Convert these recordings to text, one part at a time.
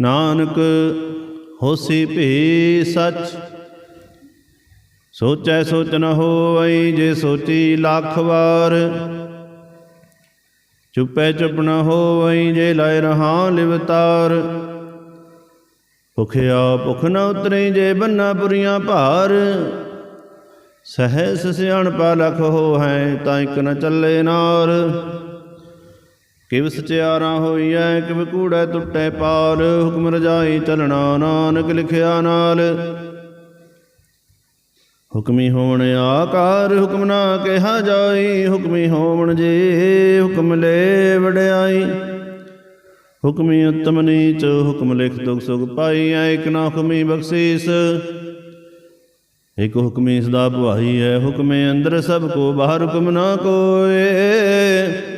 ਨਾਨਕ ਹੋਸੀ ਭੀ ਸਚ। ਸੋਚੈ ਸੋਚ ਨ ਹੋਵਈ ਜੇ ਸੋਚੀ ਲੱਖ ਵਾਰ। ਚੁੱਪੈ ਚੁੱਪ ਨ ਹੋਵਈ ਜੇ ਲਾਇ ਰਹਾ ਲਿਵਤਾਰ ਭੁਖਿਆ ਭੁਖ ਨ ਉਤਰੇ ਜੇ ਬੰਨਾ ਪੁਰੀਆਂ ਭਾਰ। ਸਹਿਸ ਸਿਆਣਪਾ ਲਖ ਹੋ ਹੈ ਤਾਂ ਇਕ ਨ ਚੱਲੇ ਨਾਰ। ਕਿਵ ਸਚਿਆਰਾ ਹੋਈਐ, ਕਿਵ ਕੂੜੈ ਟੁੱਟੈ ਪਾਲ, ਹੁਕਮ ਰਜਾਈ ਚਲਣਾ ਨਾਨਕ ਲਿਖਿਆ ਨਾਲ। ਹੁਕਮੀ ਹੋਣ ਆਕਾਰ, ਹੁਕਮ ਨਾ ਕਿਹਾ ਜਾਈ, ਹੁਕਮੀ ਹੋਵਣ ਜੇ, ਹੁਕਮ ਲੈ ਵਡਿਆਈ। ਹੁਕਮੀ ਉਤਮ ਨੀਚ, ਹੁਕਮ ਲਿਖ ਦੁਖ ਸੁਖ ਪਾਈ ਏਕ ਨਾ ਹੁਕਮੀ ਬਖਸ਼ੀਸ। ਇਕ ਹੁਕਮੀ ਸਦਾ ਭਵਾਈ ਹੈ, ਹੁਕਮੇ ਅੰਦਰ ਸਭ ਕੋ ਬਾਹਰ ਹੁਕਮ ਨਾ ਕੋਏ।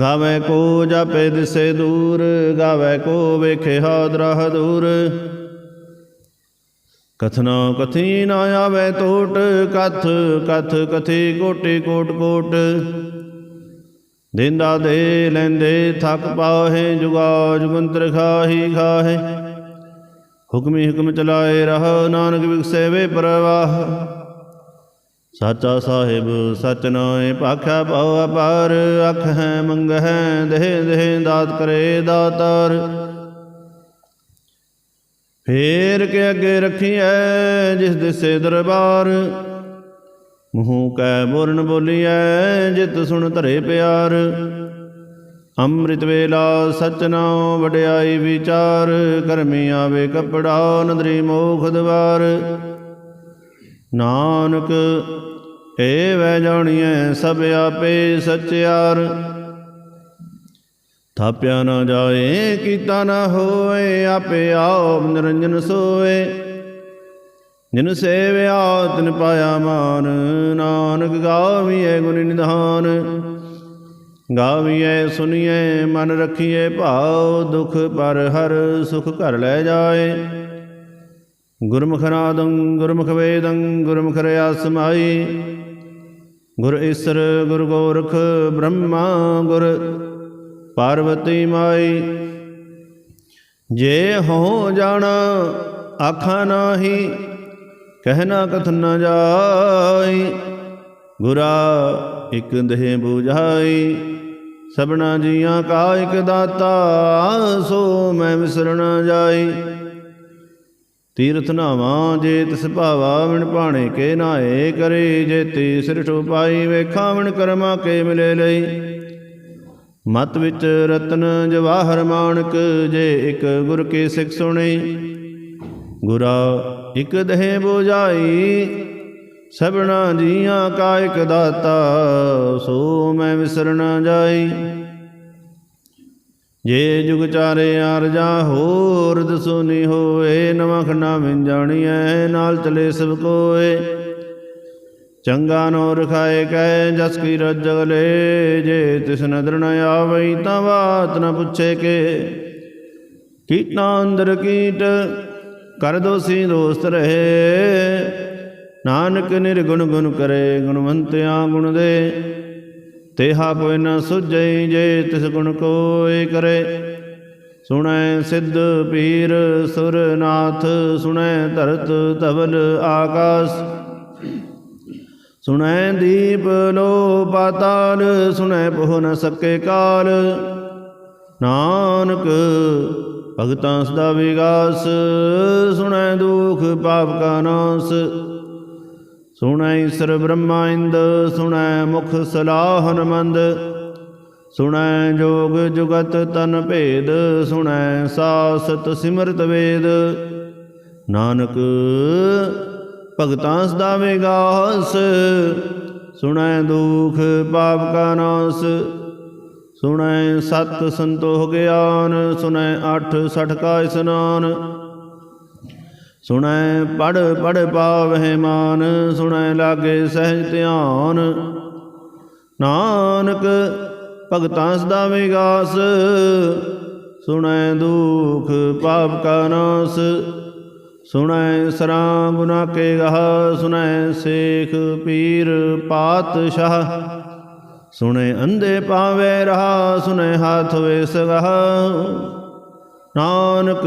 ਗਾਵੇ ਕੋ ਜਾਪੇ ਦਿਸੇ ਦੂਰ, ਗਾਵੇ ਕੋ ਵੇਖੇ ਹਾਦਰਾ ਦੂਰ ਕਥਨਾ ਕਥੀ ਨਾ ਆਵੇ ਟੋਟ, ਕਥ ਕਥ ਕਥੀ ਕੋਟੇ ਕੋਟ ਕੋਟ। ਦਿੰਦਾ ਦੇ ਲੈਂਦੇ ਥੱਕ ਪਾਹੇ ਜੁਗਾ ਜੁਗੰਤਰ ਖਾਹੀ ਖਾਹੇ। ਹੁਕਮੀ ਹੁਕਮ ਚਲਾਏ ਰਹ, ਨਾਨਕ ਵਿਖਸੇ ਵੇ ਪ੍ਰਵਾਹ। ਸਾਚਾ ਸਾਹਿਬ ਸਚ ਨਾਏ ਭਾਖਿਆ ਪਾਉ ਅਪਾਰ, ਅਖ ਹੈ, ਮੰਗ ਹੈ, ਦੇਹ ਦੇਹ, ਦਾਤ ਕਰੇ ਦਾਤਾਰ। ਫੇਰ ਕੇ ਅੱਗੇ ਰੱਖੀਐ ਜਿਸ ਦਿਸੇ ਦਰਬਾਰ। ਮੂੰਹ ਕੈ ਬੋਰਨ ਬੋਲੀਐ ਜਿਤ ਸੁਣ ਧਰੇ ਪਿਆਰ। ਅੰਮ੍ਰਿਤ ਵੇਲਾ ਸਚ ਨਾਉ ਵਡਿਆਈ ਵਿਚਾਰ, ਕਰਮੀ ਆਵੇ ਕਪੜਾ ਨਦਰੀ ਮੋਖ ਦਵਾਰ। ਨਾਨਕ ਏ ਵੈ ਜਾਣੀਐ ਸਭ ਆਪੇ ਸਚਿਆਰ। ਥਾਪਿਆ ਨਾ ਜਾਏ, ਕੀਤਾ ਨਾ ਹੋਏ, ਆਪੇ ਆਪ ਨਿਰੰਜਨ ਸੋਏ। ਜਿਨ ਸੇਵਿਆ, ਤਿਨ ਪਾਇਆ ਮਾਨ, ਨਾਨਕ ਗਾਵੀਐ ਗੁਣ ਨਿਧਾਨ। ਗਾਵੀਐ ਸੁਣੀਐ ਮਨ ਰਖੀਐ ਭਾਉ, ਦੁਖ ਪਰ ਹਰ ਸੁਖ ਘਰ ਲੈ ਜਾਏ। ਗੁਰਮੁਖ ਨਾਦੰ ਗੁਰਮੁਖ ਵੇਦੰ ਗੁਰਮੁਖ ਰਿਆ ਸਮਾਈ ਗੁਰ ਈਸਰ, ਗੁਰ ਗੋਰਖ, ਬ੍ਰਹਮਾ, ਗੁਰ ਪਾਰਵਤੀ ਮਾਈ ਜੇ ਹੋ ਜਾਣਾ, ਆਖਾਂ ਨਾਹੀ ਕਹਿਣਾ ਕਥਨ ਨ ਜਾਈ। ਗੁਰਾ ਇਕ ਦੇਹ 부ਝਾਈ ਸਭਨਾ ਜੀਆਂ ਕਾ ਇਕ ਦਾਤਾ, ਸੋ ਮੈਂ ਵਿਸਰਣਾ ਜਾਈ। ਤੀਰਥ ਨਾਵਾਂ ਜੇ ਤਿਸ ਭਾਵਾ ਵਿਣ ਭਾਣੇ ਕੇ ਨਾਏ ਕਰੇ, ਜੇ ਤੀ ਸਿਰ ਪਾਈ ਵੇਖਾਂ ਕਰਮਾ ਕੇ ਮਿਲੇ ਲਈ। ਮਤ ਵਿੱਚ ਰਤਨ ਜਵਾਹਰ ਮਾਨਕ ਜੇ ਇੱਕ ਗੁਰ ਕੇ ਸਿੱਖ ਸੁਣੀ। ਗੁਰਾ ਇਕ ਦੇਹ ਬੁਝਾਈ, ਸਭਨਾ ਜੀਆਂ ਕਾ ਇਕ ਦਾਤਾ, ਸੋ ਮੈਂ ਵਿਸਰਣਾ ਜਾਈ। ਜੇ ਜੁਗ ਚਾਰੇ ਆਰਜਾ ਹੋਰ ਦਸੋ ਨੀ ਹੋਏ, ਨਵਾਂ ਖੰਡਾ ਵਿਨ ਜਾਣੀਐ, ਨਾਲ ਚਲੇ ਸਭ ਕੋਏ। ਚੰਗਾ ਨੋ ਰਖਾਏ ਕੈ, ਜਸ ਕੀ ਰਜਗ ਲੈ ਜੇ ਤਿਸ ਨਦਰ ਨ ਆਵਈ, ਤਾਂ ਬਾਤ ਨ ਪੁੱਛੇ ਕੇ। ਕੀਟਾਂ ਅੰਦਰ ਕੀਟ, ਕਰ ਦੋਸੀ ਦੋਸਤ ਰਹੇ। ਨਾਨਕ ਨਿਰਗੁਣ ਗੁਣ ਕਰੇ, ਗੁਣਵੰਤਿਆ ਗੁਣ ਦੇ। ਤੇਹਾ ਕੋਈ ਨ ਸੁਝਈ ਜੇ ਤਿਸ ਗੁਣ ਕੋਇ ਕਰੇ। ਸੁਣੈ ਸਿੱਧ ਪੀਰ ਸੁਰਨਾਥ, ਸੁਣੈ ਧਰਤ ਧਵਲ ਆਕਾਸ। ਸੁਣੈ ਦੀਪ ਲੋ ਪਾਤਾਲ, ਸੁਣੈ ਪਹੁ ਨ ਸਕੇ ਕਾਲ। ਨਾਨਕ ਭਗਤਾਂ ਸਦਾ ਵਿਗਾਸ, ਸੁਣੈ ਦੁਖ ਪਾਪ ਕਾ ਨਾਸ। ਸੁਣੈ ਈਸਰ ਬ੍ਰਹਮਾ ਇੰਦ ਸੁਣੈ ਮੁਖ ਸਲਾਹਨ ਮੰਦ ਸੁਣੈ ਜੋਗ ਜੁਗਤ ਤਨ ਭੇਦ, ਸੁਣੈ ਸਾਸਤ ਸਿਮਰਤ ਵੇਦ। ਨਾਨਕ, ਭਗਤਾਂ ਸਦਾ ਵਿਗਾਸ। ਸੁਣੈ ਦੁਖ ਪਾਪ ਕਾ ਨਾਸ। ਸੁਣੈ ਸਤ ਸੰਤੋਖ ਗਿਆਨ, ਸੁਣੈ ਅਠ ਸਠ ਕਾ ਇਸਨਾਨ। ਸੁਣੈ ਪੜ ਪੜ ਪਾਵਹਿ ਮਾਨ, ਸੁਣੈ ਲਾਗੇ ਸਹਿਜ ਧਿਆਨ। ਨਾਨਕ ਭਗਤਾਂ ਸਦਾ ਵਿਗਾਸ, ਸੁਣੈ ਦੁਖ ਪਾਪ ਕਾ ਨਾਸ। ਸੁਣੈ ਸਰਾਂ ਗੁਨਾ ਕੇ ਗਹ, ਸੁਣੈ ਸੇਖ ਪੀਰ ਪਾਤਸ਼ਾਹ। ਸੁਣੈ ਅੰਧੇ ਪਾਵੇ ਰਹਾ, ਸੁਣੈ ਹਾਥ ਵੇ ਸਗਹ। ਨਾਨਕ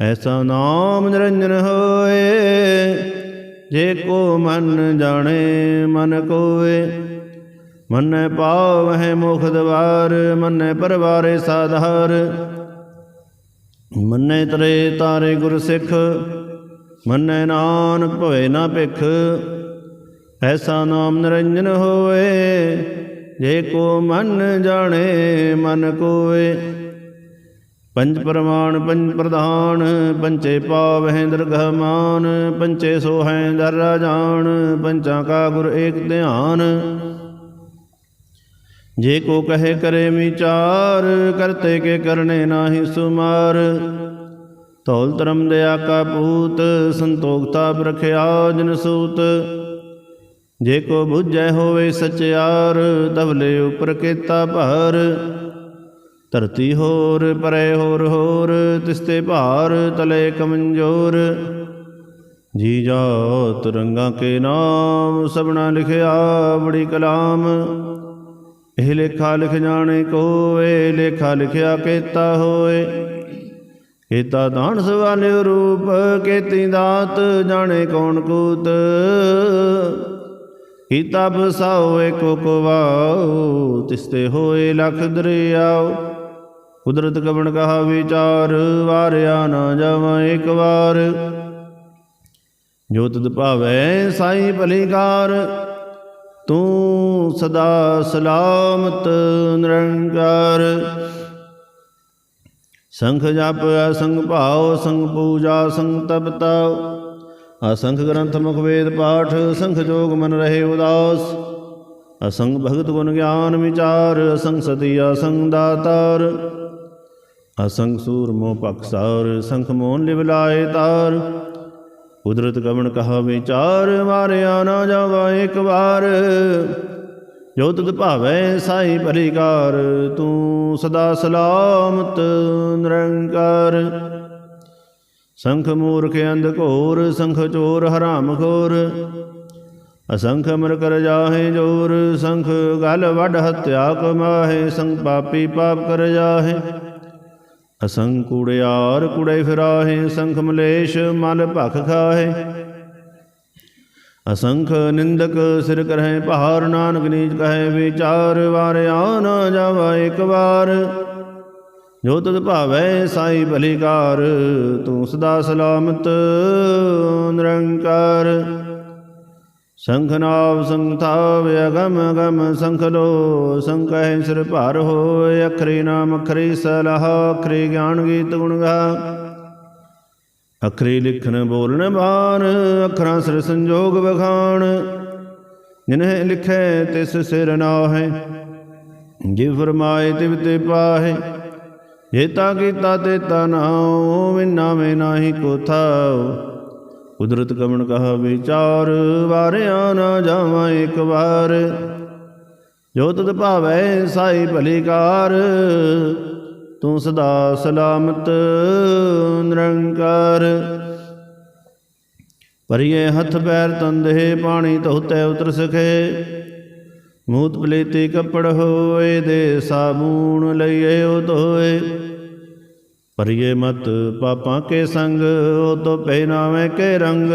ਐਸਾ ਨਾਮ ਨਿਰੰਜਨ ਹੋਏ, ਜੇ ਕੋ ਮਨ ਜਾਣੇ, ਮਨ ਕੋਏ। ਮੰਨੈ ਪਾਵਹਿ ਮੁਖ ਦਵਾਰ, ਮੰਨੈ ਪਰਵਾਰੇ ਸਾਧਾਰ। ਮੰਨੈ ਤਰੇ ਤਾਰੇ ਗੁਰ ਸਿੱਖ, ਮੰਨੈ ਨਾਨਕ ਭਵੇ ਨਾ ਭਿਖ। ਐਸਾ ਨਾਮ ਨਿਰੰਜਨ ਹੋਏ, ਜੇ ਕੋ ਮਨ ਜਾਣੇ, ਮਨ ਕੋਏ। ਪੰਜ ਪ੍ਰਮਾਣ, ਪੰਜ ਪ੍ਰਧਾਨ, ਪੰਚੇ ਪਾਵਹਿ ਦਰਗਹ ਪੰਚੇ ਸੋਹੈ ਦਰ ਰਾਜਾਨ ਪੰਚਾਂ ਕਾ ਗੁਰ ਏਕ ਧਿਆਨ। ਜੇ ਕੋ ਕਹੇ ਕਰੇ ਵਿਚਾਰ, ਕਰਤੇ ਕੇ ਕਰਨੇ ਨਾਹੀ ਸੁਮਾਰ। ਤੌਲ ਧਰਮ ਦਿਆ ਕਾ ਪੂਤ, ਸੰਤੋਖਤਾ ਪ੍ਰਖਿਆ ਜਨ ਸੂਤ। ਜੇ ਕੋ ਬੁਝੈ ਹੋਵੇ ਸਚਿਆਰ, ਤਵਲੇ ਉਪਰ ਕੀਤਾ ਭਾਰ। ਧਰਤੀ ਹੋਰ, ਪਰੇ ਹੋਰ ਹੋਰ ਤਿਸਤੇ ਭਾਰ ਤਲੇ ਕਮੰਜੋਰ। ਜੀ ਜਾ ਰੰਗਾ ਕੇ ਨਾਮ, ਸਭਨਾ ਲਿਖਿਆ ਬੜੀ ਕਲਾਮ। ਇਹ ਲੇਖਾ ਲਿਖ ਜਾਣੇ ਕੋਏ, ਲੇਖਾ ਲਿਖਿਆ ਕੀਤਾ ਹੋਏ। ਕੀਤਾ ਦਾਨ ਸਵਾਲਿਓ ਰੂਪ, ਕੀਤੀ ਦਾਤ ਜਾਣੇ ਕੌਣ ਕੂਤ। ਕੀਤਾ ਬਸਾਓ ਏਕੋ ਕਵਾਉ ਤਿਸਤੇ ਹੋਏ ਲਖ ਦਰਿਆਓ। ਕੁਦਰਤ ਕਵਣ ਕਹਾ ਵਿਚਾਰ, ਵਾਰਿਆ ਨਾ ਜਾਵਾਂ ਇੱਕ ਵਾਰ। ਜੋ ਤਦ ਭਾਵੈ ਸਾਈ ਭਲੀਕਾਰ, ਤੂੰ ਸਦਾ ਸਲਾਮਤ ਨਿਰੰਕਾਰ। ਸੰਖ ਜਪ, ਅਸੰਗ ਭਾਉ ਸੰਗ ਪੂਜਾ ਸੰਗ ਤਪਤਾ ਅਸੰਖ ਗ੍ਰੰਥ ਮੁਖ ਵੇਦ ਪਾਠ, ਸੰਖ ਜੋਗ ਮਨ ਰਹੇ ਉਦਾਸ। ਅਸੰਗ ਭਗਤ ਗੁਣ ਗਿਆਨ ਵਿਚਾਰ, ਅਸੰਗ ਸਤੀ, ਅਸੰਗ ਦਾਤਾਰ। ਅਸੰਗ ਸੂਰ ਮੋਹ ਪਕਸਾਰ ਸੰਖ ਮੋਨ ਲਿਵ ਲਾਏ ਤਾਰ। ਕੁਦਰਤ ਕਵਣ ਕਹਾ ਵਿਚਾਰ, ਮਾਰਿਆ ਨਾ ਜਾਵਾ ਇੱਕ ਵਾਰ। ਜੋ ਤੁਧ ਭਾਵੈ ਸਾਈ ਭਲੀਕਾਰ ਤੂੰ ਸਦਾ ਸਲਾਮਤ ਨਿਰੰਕਾਰ। ਸੰਖ ਮੂਰਖ ਅੰਧ ਘੋਰ, ਸੰਖ ਚੋਰ ਹਰਾਮ ਖੋਰ। ਅਸੰਖ ਮਰ ਕਰ ਜਾਹੇ ਜੋਰ, ਸੰਖ ਗਲ ਵੱਡ ਹਤਿਆ ਕਮਾਹੇ, ਸੰਖ ਪਾਪੀ ਪਾਪ ਕਰ ਜਾਹੇ। ਅਸੰਖ ਕੂੜਿਆਰ ਕੁੜੇ ਫਿਰਾਹੇ, ਸੰਖ ਮਲੇਸ਼ ਮਲ ਭਖ ਖਾਹੇ। ਅਸੰਖ ਨਿੰਦਕ ਸਿਰ ਕਰਹਿ ਪਹਾਰ ਨਾਨਕ ਨੀਚ ਕਹੈ, ਵਿਚਾਰ ਵਾਰਿਆ ਨਾ ਜਾਵਾ ਇੱਕ ਵਾਰ। ਜੋ ਤਦ ਭਾਵੈ ਸਾਈ ਭਲੀਕਾਰ ਤੂੰ ਸਦਾ ਸਲਾਮਤ, ਨਿਰੰਕਾਰ। ਸੰਖ ਨਾਵ ਸੰਥਾਵ ਅਗਮ ਅਗਮ ਸੰਖ ਲੋ ਸੰਕਹਿ ਸਿਰ ਭਾਰ ਹੋਇ ਅਖਰੀ ਨਾਮ ਅਖਰੀ ਸਲਾਹ, ਅਖਰੀ ਗਿਆਨ ਗੀਤ ਗੁਣ ਗਾ। ਅਖਰੀ ਲਿਖਣ ਬੋਲਣ ਬਾਣ, ਅੱਖਰਾਂ ਸਿਰ ਸੰਜੋਗ ਵਖਾਣ। ਜਿਨਹਿ ਲਿਖੈ ਤਿਸ ਸਿਰ ਨਾਹੈ ਜੇ ਫਰਮਾਏ ਤਿਵ ਤੇ ਪਾਹੇ। ਜੇਤਾ ਕੀਤਾ ਤੇ ਤਾ ਨਾਉ ਵਿਨਾ ਮੇ ਨਾਹੀ ਕੋ ਥਾਉ। ਕੁਦਰਤ ਕਮਣ ਕਹਾ ਵਿਚਾਰ, ਵਾਰਿਆ ਨਾ ਜਾਵਾਂ ਇੱਕ ਵਾਰ। ਜੋ ਤਤ ਭਾਵੈ ਸਾਈ ਭਲੀਕਾਰ, ਤੂੰ ਸਦਾ ਸਲਾਮਤ ਨਿਰੰਕਾਰ। ਪਰਿਏ ਹੱਥ ਪੈਰ ਤੰਦੇ, ਪਾਣੀ ਧੋਤੇ ਉਤਰ ਸਕੇ। ਮੂਤ ਪਲੇਤੀ ਕੱਪੜ ਹੋਏ ਦੇ ਸਾਬੂਨ ਲਈਏ ਉਹ ਧੋਏ। ਪਰਿਏ ਮਤ ਪਾਪਾਂ ਕੇ ਸੰਗ, ਉਹ ਤੋ ਪਹਿਨਾਵੇਂ ਕੇ ਰੰਗ।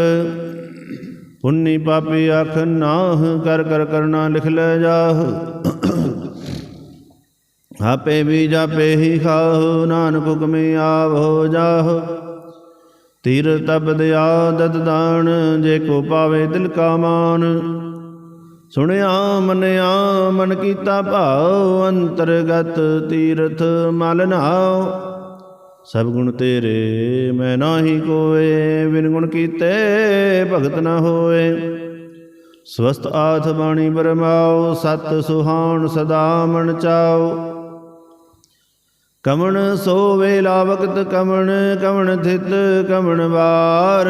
ਪੁੰਨੀ ਪਾਪੀ ਅੱਖ ਨਾਹ, ਕਰ ਕਰ ਕਰਨਾ ਲਿਖ ਲੈ ਜਾਹ। ਆਪੇ ਵੀ ਜਾਪੇ ਹੀ ਖਾਹੁ, ਨਾਨਕ ਹੁਕਮੇ ਆਵੋ ਜਾਹ। ਤੀਰ ਤਬਦ ਆਦਤ ਦਾਨ, ਜੇ ਕੋ ਪਾਵੇ ਦਿਲ ਕਾ ਮਾਨ। ਸੁਣਿਆ, ਮਨਿਆ, ਮਨ ਕੀਤਾ ਭਾਉ, ਅੰਤਰਗਤ ਤੀਰਥ ਮਲ ਨਾਉ। ਸਭ ਗੁਣ ਤੇਰੇ, ਮੈਂ ਨਾਹੀ ਕੋਏ, ਬਿਨ ਗੁਣ ਕੀਤੇ ਭਗਤ ਨਾ ਹੋਏ। ਸਵਸਤ ਆਥ ਬਾਣੀ ਬਰਮਾਉ ਸਤ ਸੁਹਾਣ ਸਦਾ ਮਨ ਚਾਉ ਕਮਣ ਸੋਵੇ ਲਾਵਕਤ ਕਮਣ ਕਮਣ ਥਿਤ ਕਮਣ ਵਾਰ।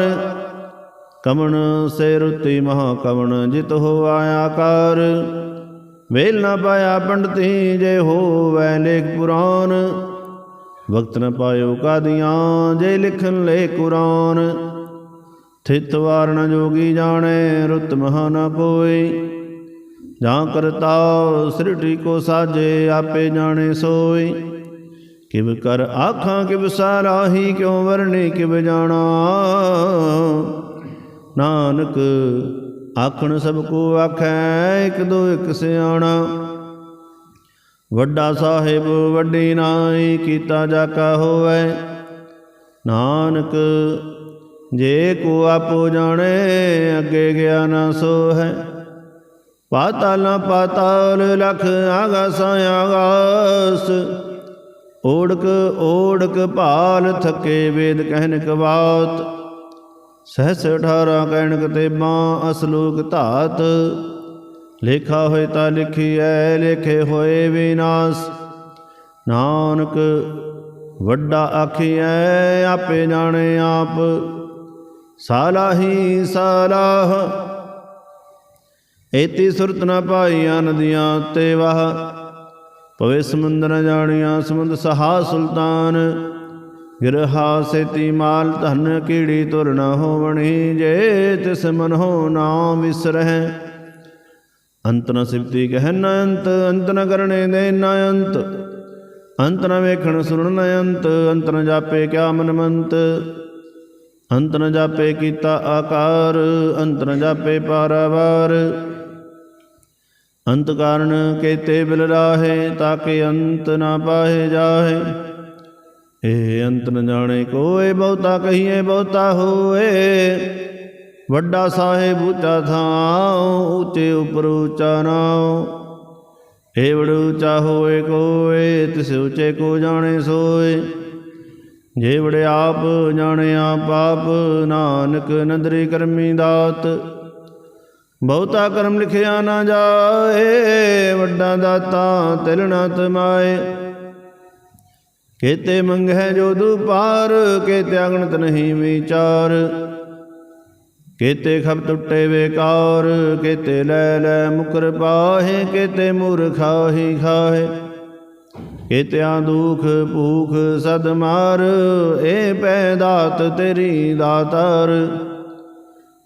ਕਮਣ ਸੇ ਰੁਤੀ ਮਹਾ ਕਮਣ, ਜਿਤ ਹੋ ਆਇਆ ਕਰ। ਵੇਲ ਨਾ ਪਾਇਆ ਪੰਡਤੀ ਜੇ ਹੋਵੈ ਲੇਖ ਪੁਰਾਨ। ਵਕਤ ਨ ਪਾਇਓ ਕਾਦੀਆਂ, ਜੇ ਲਿਖਣ ਲੈ ਕੁਰਾਨ। ਥਿਤ ਵਾਰਨ ਜੋਗੀ ਜਾਣੇ, ਰੁਤ ਮਹਾ ਨ ਕੋਈ ਜਾਂ ਕਰਤਾ ਸ੍ਰਿਟੀ ਕੋ ਸਾਜੇ, ਆਪੇ ਜਾਣੇ ਸੋਈ ਕਿਵ ਕਰ ਆਖਾਂ, ਕਿਵ ਸਾਰਾਹੀ, ਕਿਉ ਵਰਨੇ ਕਿਵ ਜਾਣਾ। ਨਾਨਕ ਆਖਣ ਸਭ ਕੋ ਆਖੈ, ਇਕ ਦੋ ਇਕ ਸਿਆਣਾ। ਵੱਡਾ ਸਾਹਿਬ ਵੱਡੀ ਨਾਈ ਕੀਤਾ ਜਾ ਕਾ ਹੋਵੇ। ਨਾਨਕ, ਜੇ ਕੋ ਆਪੋ ਜਾਣੇ, ਅੱਗੇ ਗਿਆ ਨਾ ਸੋ ਹੈ ਪਾਤਾਲਾਂ ਪਾਤਾਲ, ਲਖ ਆਗਾਸ ਆਗਾਸ। ਓੜਕ ਓੜਕ ਭਾਲ, ਥਕੇ ਵੇਦ ਕਹਿਨ ਕਵਾਤ। ਸਹਸ 18 ਕਹਿਣਕ ਤੇ ਮਾਂ ਅਸਲੂਕ ਧਾਤ। ਲੇਖਾ ਹੋਏ ਤਾਂ ਲਿਖੀਐ, ਲੇਖੇ ਹੋਏ ਵਿਨਾਸ਼। ਨਾਨਕ, ਵੱਡਾ ਆਖੀਐ, ਆਪੇ ਜਾਣੇ ਆਪ। ਸਾਲਾਹੀ ਸਾਲਾਹ, ਏਤੀ ਸੁਰਤ ਨਾ ਪਾਈਆਂ ਨਦੀਆਂ ਤੇ ਵਾਹ। ਪਵੇ ਸਮੁੰਦਰ ਨ ਜਾਣੀਆਂ, ਸਮੁੰਦ ਸਹਾ ਸੁਲਤਾਨ। ਗਿਰਹਾ ਸੇਤੀ ਮਾਲ ਧਨ, ਕੀੜੀ ਤੁਰ ਨ ਹੋਵਣੀ, ਜੇ ਤਿਸ ਮਨ ਹੋ ਨਾਮ ਵਿਸਰਹਿ। ਅੰਤ ਨ ਸਿਫਤੀ ਕਹਿ ਨ ਅੰਤ ਅੰਤ ਨ ਕਰਨੇ ਦੇ ਨ ਅੰਤ। ਅੰਤ ਨ ਵੇਖਣ ਸੁਣਨ ਨ ਅੰਤ ਅੰਤ ਨ ਜਾਪੇ ਕਿਆ ਮਨ ਮੰਤ। ਅੰਤ ਨ ਜਾਪੇ ਕੀਤਾ ਆਕਾਰ, ਅੰਤ ਨ ਜਾਪੇ ਪਾਰਾਵਾਰ। ਅੰਤ ਕਾਰਨ ਕੇਤੇ ਬਿਲ ਰਾਹੇ, ਤਾਕੇ ਅੰਤ ਨਾ ਪਾਹੇ ਜਾਹੇ। ਇਹ ਅੰਤ ਨ ਜਾਣੇ ਕੋਏ, ਬਹੁਤਾ ਕਹੀਏ ਬਹੁਤਾ ਹੋਏ। ਵੱਡਾ ਸਾਹਿਬ ਉੱਚਾ ਥਾਉ ਉੱਚੇ ਉਪਰ ਉੱਚਾ ਨਾਉ। ਇਹ ਉੱਚਾ ਹੋਏ ਕੋਏ, ਤਿਸ ਉੱਚੇ ਕੋ ਜਾਣੇ ਸੋਏ। ਜੇ ਆਪ ਜਾਣੇ ਆਪ ਆਪ, ਨਾਨਕ ਨੰਦਰੀ ਕਰਮੀ ਦਾਤ। ਬਹੁਤਾ ਕਰਮ ਲਿਖਿਆ ਨਾ ਜਾਏ, ਵੱਡਾ ਦਾਤਾ ਤਿਲ ਨਾ ਤਮਾਏ। ਕੇਤੇ ਮੰਗੈ ਜੋ ਦੁਪਾਰ ਕੇ ਅਗਣਤ ਨਹੀਂ ਵਿਚਾਰ। ਕੇਤੇ ਖਬ ਟੁੱਟੇ ਵੇਕਾਰ ਕੇਤੇ ਲੈ ਲੈ ਮੁਕਰ ਪਾਹੇ, ਕੇਤੇ ਮੂਰਖਾਹੀ ਖਾਹੇ। ਕੇਤਿਆਂ ਦੁਖ ਭੂਖ ਸਦ ਮਾਰ, ਏ ਪੈ ਦਾਤ ਤੇਰੀ ਦਾਤਾਰ।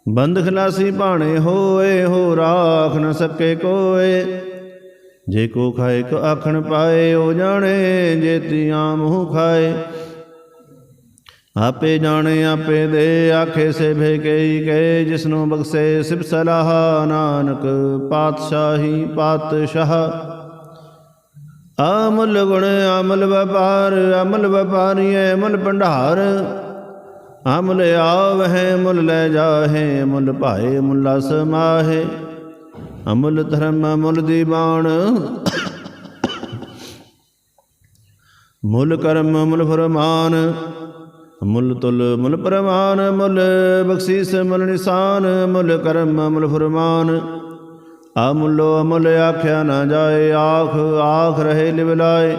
ਬੰਦ ਖਲਾਸੀ ਭਾਣੇ ਹੋਏ ਹੋ ਰਾਖ ਨ ਸਕੇ ਕੋਏ। ਜੇ ਕੋ ਖਾਏ ਕੋ ਆਖਣ ਪਾਏ, ਉਹ ਜਾਣੇ, ਜੇਤੀਆਂ ਮੂੰਹ ਖਾਏ। ਆਪੇ ਜਾਣੇ, ਆਪੇ ਦੇ ਆਖੇ ਸੇ ਭੇਕਈ ਕੇ ਜਿਸਨੂੰ ਬਖਸ਼ੇ ਸਿਬ ਸਲਾਹ, ਨਾਨਕ ਪਾਤਸ਼ਾਹੀ ਪਾਤਸ਼ਾਹ। ਅਮਲ ਗੁਣ ਅਮਲ ਵਪਾਰ ਅਮਲ ਵਪਾਰੀਏ ਮਨ ਭੰਡਾਰ। ਅਮਲ ਆਵਹਿ ਮੁੱਲ ਲੈ ਜਾਹੇ, ਮੁੱਲ ਭਾਏ, ਮੁੱਲਾ ਸਮਾਹੇ ਅਮੁੱਲ ਧਰਮ ਮੁੱਲ ਦੀਵਾਨ ਮੁੱਲ ਕਰਮ ਮੁੱਲ ਫਰਮਾਨ। ਮੁੱਲ ਤੁਲ ਮੁੱਲ ਪ੍ਰਮਾਨ, ਮੁੱਲ ਬਖਸ਼ੀਸ, ਮੁੱਲ ਨਿਸ਼ਾਨ, ਮੁੱਲ ਕਰਮ, ਮੁੱਲ ਫਰਮਾਨ। ਅਮੁੱਲੋ ਅਮੁੱਲ ਆਖਿਆ ਨਾ ਜਾਏ, ਆਖ ਆਖ ਰਹੇ ਲਿਵ ਲਾਏ।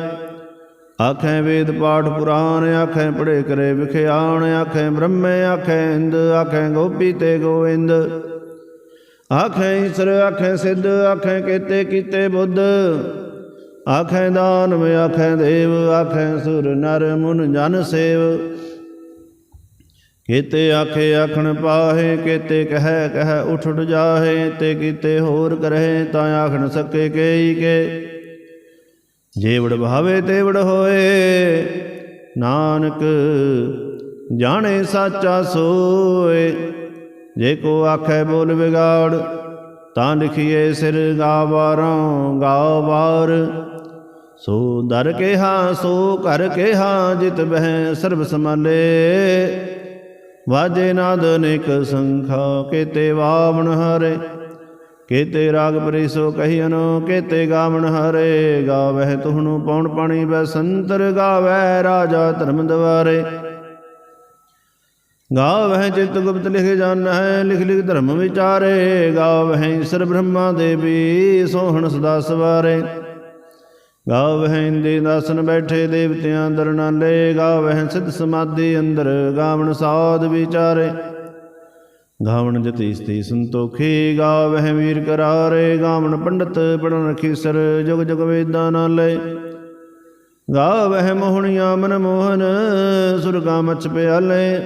ਆਖੇ ਵੇਦ ਪਾਠ ਪੁਰਾਣ, ਆਖੇ ਪੜੇ ਕਰੇ ਵਿਖਿਆਣ, ਆਖੇ ਬ੍ਰਹਮੇ, ਆਖੇ ਇੰਦ, ਆਖੇ ਗੋਪੀ ਤੇ ਗੋਇੰਦ। ਆਖੇ ਈਸ਼ਰ, ਆਖੇ ਸਿੱਧ, ਆਖੇ ਕੀਤੇ ਕੀਤੇ ਬੁੱਧ। ਆਖੇ ਦਾਨਵ, ਆਖੇ ਦੇਵ, ਆਖੇ ਸੁਰ ਨਰ, ਮੁਨ ਜਨ ਸੇਵ। ਕੀਤੇ ਆਖੇ ਆਖਣ ਪਾਹੇ, ਕੀਤੇ ਕਹਿ ਕਹਿ ਉਠ ਜਾਹੇ, ਤੇ ਕੀਤੇ ਹੋਰ ਕਰਹਿ ਤਾਂ ਆਖਣ ਸਕੇ ਕੇਈ ਕੇ। ਜੇਵੜ ਭਾਵੇ ਤੇਵੜ ਹੋਏ, ਨਾਨਕ ਜਾਣੇ ਸਾਚਾ ਸੋਏ। ਜੇ ਕੋ ਆਖੇ ਬੋਲ ਵਿਗਾੜ, ਤਾਂ ਲਿਖੀਏ ਸਿਰ ਗਾਵਾਰਾਂ ਗਾਵਾਰ ਸੋ ਦਰ ਕਿਹਾ, ਸੋ ਕਰ ਹਾਂ ਜਿਤ ਬਹਿ ਸਰਬ ਸਮਾਲੇ ਵਾਜੇ ਨਾਦ ਅਨੇਕ ਸੰਖਾ, ਕੇਤੇ ਵਾਵਣ ਹਰੇ, ਕੇਤੇ ਰਾਗ ਪਰਿਸੋ ਕਹੀਨ ਕੇਤੇ ਗਾਵਣ ਹਰੇ, ਗਾਵਹਿ ਤੁਹਨੂੰ ਪੌਣ ਪਾਣੀ ਬੈ ਸੰਤਰ ਗਾਵੈ ਰਾਜਾ ਧਰਮ ਦਵਾਰੇ। ਗਾਵਹਿ ਚਿਤ ਗੁਪਤ ਲਿਖ ਜਾਣ ਹੈ ਲਿਖ ਲਿਖ ਧਰਮ ਵਿਚਾਰੇ, ਗਾਵਹਿ ਈਸ਼ਰ ਬ੍ਰਹਮਾ ਦੇਵੀ ਸੋਹਣ ਸਦਾ ਸਵਾਰੇ। ਗਾਵਹਿ ਇੰਦੇ ਦਾਸਨ ਬੈਠੇ ਦੇਵਤਿਆਂ ਅੰਦਰ ਨਾਲੇ, ਗਾਵਹਿ ਸਿਧ ਸਮਾਧੀ ਅੰਦਰ, ਗਾਵਣ ਸਾਧ ਵਿਚਾਰੇ। ਗਾਵਣ ਜਤੀ ਸਤੀ ਸੰਤੋਖੀ, ਗਾਵਹਿ ਵੀਰ ਕਰਾਰੇ, ਗਾਵਣ ਪੰਡਤ ਪੜਨ ਰਖੀ ਸਰ ਜੁਗ ਜੁਗ ਵੇਦਾਂ ਨਾਲੇ। ਗਾਵਹਿ ਮੋਹਣੀਆਂ ਮਨ ਮੋਹਨ ਸੁਰਗਾ ਮਚ ਪਿਆਲੇ।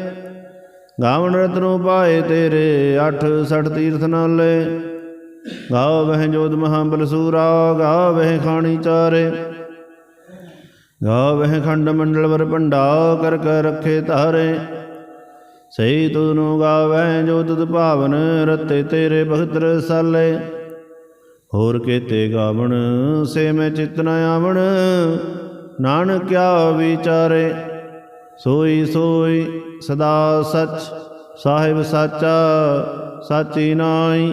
ਗਾਵਣ ਰਤਨੋ ਪਾਏ ਤੇਰੇ 8 60 ਤੀਰਥ ਨਾਲੇ। ਗਾਵਹਿ ਜੋਤ ਬਲਸੂਰਾ ਸੂਰਾ, ਗਾਵਹਿ ਖਾਣੀ ਚਾਰੇ। ਗਾਵਹਿ ਖੰਡ ਮੰਡਲ ਵਰ ਭੰਡਾ, ਕਰ ਕਰ ਰੱਖੇ ਧਾਰੇ। ਸਹੀ ਤੁਧ ਨੂੰ ਗਾਵੈ ਜੋ ਤੁਧ ਭਾਵਨ, ਰਤੇ ਤੇਰੇ ਭਗਤ ਰਸਾਲੇ। ਹੋਰ ਕੇਤੇ ਗਾਵਣ, ਸੇ ਮੈਂ ਚਿਤ ਨ ਆਵਣ, ਨਾਨਕ ਕਿਆ ਵਿਚਾਰੇ। ਸੋਈ ਸੋਈ ਸਦਾ ਸਚ, ਸਾਹਿਬ ਸਾਚਾ, ਸਾਚੀ ਨਾਈ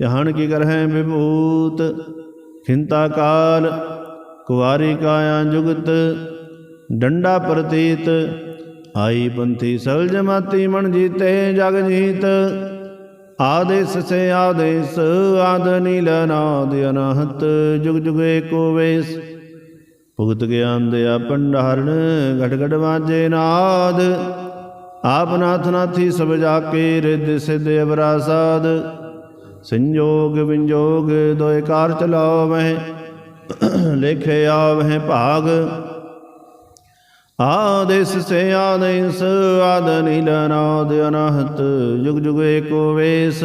ਜਹਾਨ ਕੀ ਕਰਹਿ ਵਿਭੂਤ? ਖਿੰਤਾ ਕਾਲ, ਕੁਵਾਰੀ ਕਾਇਆ ਜੁਗਤ, ਡੰਡਾ ਪ੍ਰਤੀਤ। ਆਈ ਪੰਥੀ ਸਲ ਜਮਾਤੀ ਮਨ ਜੀਤੇ, ਜਗ ਜੀਤ। ਆਦੇਸ ਸੇ ਆਦੇਸ, ਆਦ ਨੀਲ ਨਾਦ ਅਨਹਤ, ਜੁਗ ਜੁਗ ਏਕੋ ਵੇਸ। ਭੁਗਤ ਗਿਆਨ ਦਿਆ ਭੰਡਾਰਨ ਘਟ ਘਟ ਵਾਜੇ ਨਾਦ। ਆਪ ਨਾਥ ਨਾਥੀ ਸਭ ਜਾ ਕੇ ਰਿੱਧ ਸਿਧ ਅਵਰਾ ਸੰਜੋਗ ਵਿੰਜੋਗ ਦੋਇ ਕਾਰ ਚਲਾਵਹਿ, ਲੇਖੇ ਆਵਹਿ ਭਾਗ। ਆਦੇਸ ਸੇ ਆਦੇਸ ਆਦ ਨੀਲ ਨਾਦ ਅਨਹਤ, ਜੁਗ ਜੁਗ ਏਕੋ ਵੇਸ।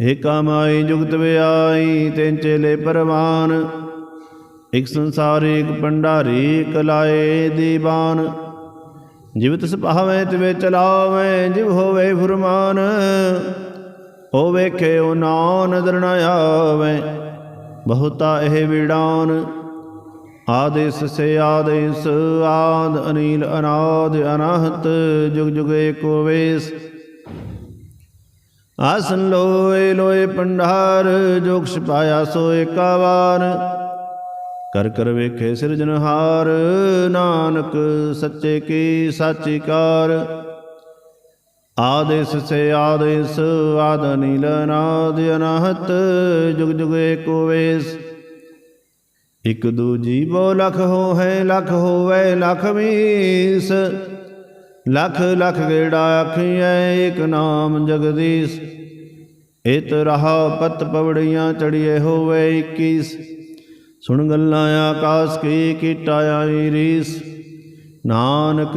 ਏਕਾ ਜੁਗਤ ਵਿਆਈ, ਤੈਨ ਚੇਲੇ ਪਰਵਾਨ, ਇਕ ਸੰਸਾਰੀ, ਇਕ ਭੰਡਾਰੀ, ਇਕ ਲਾਏ ਦੀਵਾਨ। ਜਿਵ ਤਿਸ ਭਾਵੇਂ, ਤਿਵੇ ਚਲਾਵੇਂ, ਜਿਵ ਹੋਵੇ ਫੁਰਮਾਨ ਹੋ ਵੇਖੇ ਉਹ ਨਾ ਨਦਰ ਨ ਆਵੇ। ਬਹੁਤਾ ਇਹ ਵਿੜਾਨ, ਆਦੇਸ ਸੇ ਆਦੇਸ, ਆਦ ਅਨੀਲ ਅਨਾਦ ਅਨਾਹਤ, ਜੁਗ ਜੁਗ ਏਕੋ ਵੇਸ। ਆਸਨ ਲੋਏ ਲੋਏ ਪੰਡਾਰ ਜੋਗ ਛਪਾਇਆ ਸੋ ਏਕਾਵਾਰ ਕਰ ਕਰ ਵੇਖੇ ਸਿਰਜਨਹਾਰ ਨਾਨਕ ਸੱਚੇ ਕੀ ਸਾਚੀ ਕਾਰ। ਆਦੇਸ ਸੇ ਆਦੇਸ, ਆਦ ਨੀਲ ਨਾਦ ਅਨਾਹਤ, ਜੁਗ ਜੁਗ ਏਕੋ ਵੇਸ। ਇਕ ਦੂਜੀ ਬੋ ਲਖ ਹੋ ਹੈ ਲਖ ਹੋਵੇ, ਲਖ ਵੀਸ ਲਖ ਲਖ ਗੇੜਾ ਆਖੀਐ ਇਕ ਨਾਮ ਜਗਦੀਸ਼। ਇਤ ਰਹਾ ਪਤ ਪਵੜੀਆਂ ਚੜੀਏ ਹੋਵੇ 21 ਸੁਣ ਗੱਲਾਂ ਆਕਾਸ ਕੀ ਕੀਟਾ ਆਈ ਰੀਸ। ਨਾਨਕ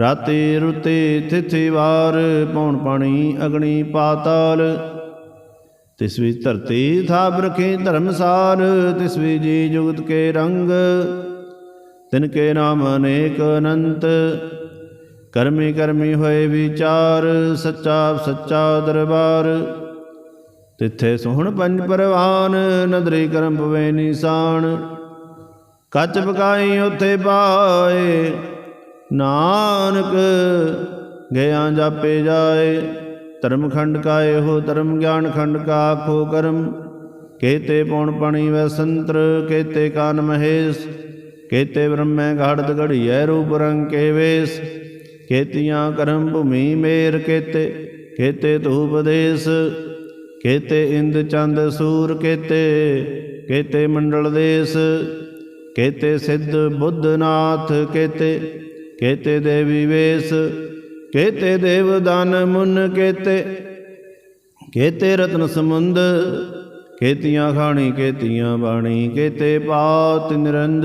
ਰਾਤੀ ਰੁਤੇ ਥਿਥੀ ਵਾਰ, ਪੌਣ ਪਾਣੀ ਅਗਣੀ ਪਾਤਾਲ। ਤਿਸ ਵਿੱਚ ਧਰਤੀ ਥਾਪ ਰਖੇ ਧਰਮਸਾਰ, ਤਿਸ ਵਿੱਚ ਜੀ ਜੁਗਤ ਕੇ ਰੰਗ। ਤਿਨ ਕੇ ਨਾਮ ਅਨੇਕ ਅਨੰਤ, ਕਰਮੀ ਕਰਮੀ ਹੋਏ ਵਿਚਾਰ, ਸੱਚਾ ਸੱਚਾ ਦਰਬਾਰ। ਤਿੱਥੇ ਸੋਹਣ ਪੰਜ ਪਰਵਾਨ, ਨਦਰੀ ਕਰਮ ਪਵੇ ਨਿਸ਼ਾਨ। ਕੱਚ ਪਕਾਈ ਉਥੇ ਪਾਏ ਨਾਨਕ ਗਿਆ ਜਾਪੇ ਜਾਏ, ਧਰਮ ਖੰਡ ਕਾ ਇਹੋ ਧਰਮ ਗਿਆਨ ਖੰਡ ਕਾ ਆਖੋ ਕਰਮ। ਕੇਤੇ ਪੌਣ ਪਣੀ ਵੈ ਸੰਤਰ, ਕੇਤੇ ਕਾਨ ਮਹੇਸ਼, ਕੇਤੇ ਬ੍ਰਹਮੈ ਘੜਤ ਘੜੀਐ ਰੂਪ ਰੰਗ ਕੇ ਵੇਸ। ਕੇਤੀਆਂ ਕਰਮ ਭੂਮੀ ਮੇਰ ਕੇਤੇ ਕੇਤੇ ਧੂਪ ਦੇਸ ਕੇਤੇ ਇੰਦ ਚੰਦ ਸੂਰ ਕੇਤੇ ਕੇਤੇ ਮੰਡਲ ਦੇਸ, ਕੇਤੇ ਸਿੱਧ ਬੁੱਧ ਨਾਥ ਕੇਤੇ। ਕੇਤੇ ਦੇਵੀ ਵੇਸ ਕੇਤੇ ਦੇਵ ਦਾਨ ਮੁਨ ਕੇਤੇ ਕੇਤੇ ਰਤਨ ਸਮੁੰਦ ਕੇਤੀਆਂ ਖਾਣੀ, ਕੇਤੀਆਂ ਬਾਣੀ, ਕੇਤੇ ਪਾਤ ਨਿਰੰਦ,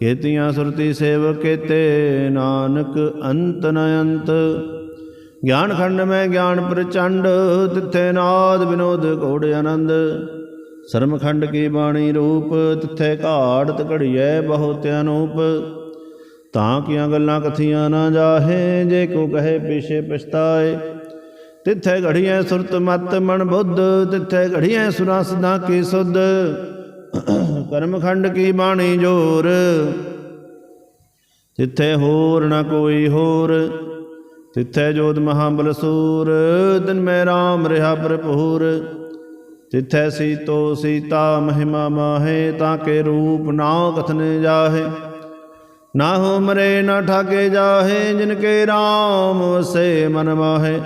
ਕੇਤੀਆਂ ਸੁਰਤੀ ਸੇਵਕ, ਕੇਤੇ ਨਾਨਕ ਅੰਤ ਨ ਅੰਤ। ਗਿਆਨ ਖੰਡ ਮੈਂ ਗਿਆਨ ਪ੍ਰਚੰਡ, ਤਿੱਥੇ ਨਾਦ ਵਿਨੋਦ ਕੋੜ ਆਨੰਦ। ਸਰਮ ਖੰਡ ਕੀ ਬਾਣੀ ਰੂਪ, ਤਿੱਥੇ ਘਾੜਤ ਘੜੀਐ ਬਹੁਤ ਅਨੂਪ ਤਾਂ ਕੀਆਂ ਗੱਲਾਂ ਕਥੀਆਂ ਨਾ ਜਾਹੇ, ਜੇ ਕੋ ਕਹੇ ਪਿਛੇ ਪਛਤਾਏ। ਤਿੱਥੇ ਘੜੀਐ ਸੁਰਤ ਮਤ ਮਨ ਬੁੱਧ, ਤਿੱਥੇ ਘੜੀਐ ਸੁਰਾ ਸਦਾ ਕੀ ਸੁਧ। ਕਰਮਖੰਡ ਕੀ ਬਾਣੀ ਜੋਰ, ਤਿੱਥੇ ਹੋਰ ਨਾ ਕੋਈ ਹੋਰ। ਤਿੱਥੇ ਜੋਤ ਮਹਾਬਲ ਸੂਰ ਦਿਨ ਮੈਂ RAM ਰਿਹਾ ਭਰਪੂਰ। ਤਿੱਥੈ ਸੀਤੋ ਸੀਤਾ ਮਹਿਮਾ ਮਾਹੇ, ਤਾਂ ਕੇ ਰੂਪ ਨਾ ਕਥਨ ਜਾਹੇ। ਨਾ ਹੋ ਮਰੇ, ਨਾ ਠਾਕੇ ਜਾਹੇ, ਜਿਨ ਕੇ RAM ਵਸੇ ਮਨ ਮਾਹੇ।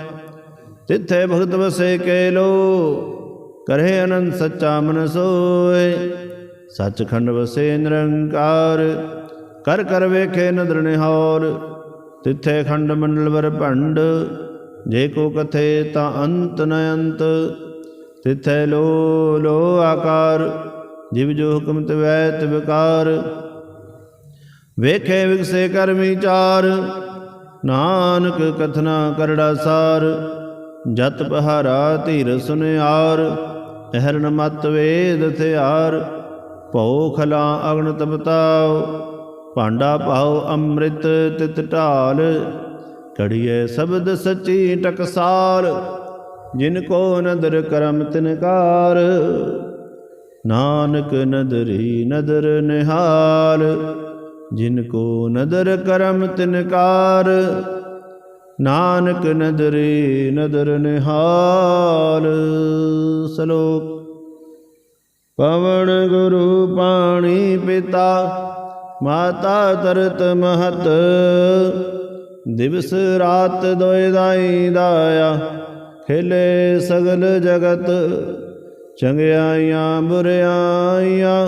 ਤਿੱਥੇ ਭਗਤ ਵਸੇ ਕੇ ਲੋ ਕਰੇ ਅਨੰਦ ਸੱਚਾ ਮਨ ਸੋਏ। ਸੱਚਖੰਡ ਵਸੇ ਨਿਰੰਕਾਰ, ਕਰ ਕਰ ਵੇਖੇ ਨਦਰ ਨਿਹਾਲ। ਤਿੱਥੇ ਖੰਡ ਮੰਡਲ ਵਰ ਭੰਡ, ਜੇ ਕੋ ਕਥੇ ਤਾਂ ਅੰਤ ਨ ਅੰਤ। ਤਿੱਥੇ ਲੋ ਲੋ ਆਕਾਰ, ਜਿਵ ਜੋ ਹੁਕਮ ਤਵੈ ਤਿਵਕਾਰ ਵੇਖੇ ਵਿਗਸੇ ਕਰ ਵਿਚਾਰ, ਨਾਨਕ ਕਥਨਾ ਕਰੜਾ ਸਾਰ, ਜਤ ਪਹਾਰਾ ਧੀਰ ਸੁਨਿਆਰ ਅਹਰਨ ਮਤ ਵੇਦ ਥਿਆਰ, ਭਉ ਖਲਾ ਅਗਨ ਤਪਤਾਉ ਭਾਂਡਾ ਪਾਉ ਅੰਮ੍ਰਿਤ ਤਿਤ ਢਾਲ ਕੜੀਏ ਸ਼ਬਦ ਸੱਚੀ ਟਕਸਾਲ, ਜਿਨ ਕੋ ਨਦਰ ਕਰਮ ਤਿਨਕਾਰ ਨਾਨਕ ਨਦਰੀ ਨਦਰ ਨਿਹਾਲ ਜਿਨ ਕੋ ਨਦਰ ਕਰਮ ਤਿਨਕਾਰ, ਨਾਨਕ ਨਦਰੀ ਨਦਰ ਨਿਹਾਲ। ਸਲੋਕ, ਪਵਨ ਗੁਰੂ ਪਾਣੀ ਪਿਤਾ, ਮਾਤਾ ਤਰਤ ਮਹਤ। ਦਿਵਸ ਰਾਤ ਦੋਇ ਦਾਈ ਦਾਇਆ, ਖਿਲੇ ਸਗਲ ਜਗਤ। ਚੰਗਿਆਈਆਂ ਬੁਰਿਆਈਆਂ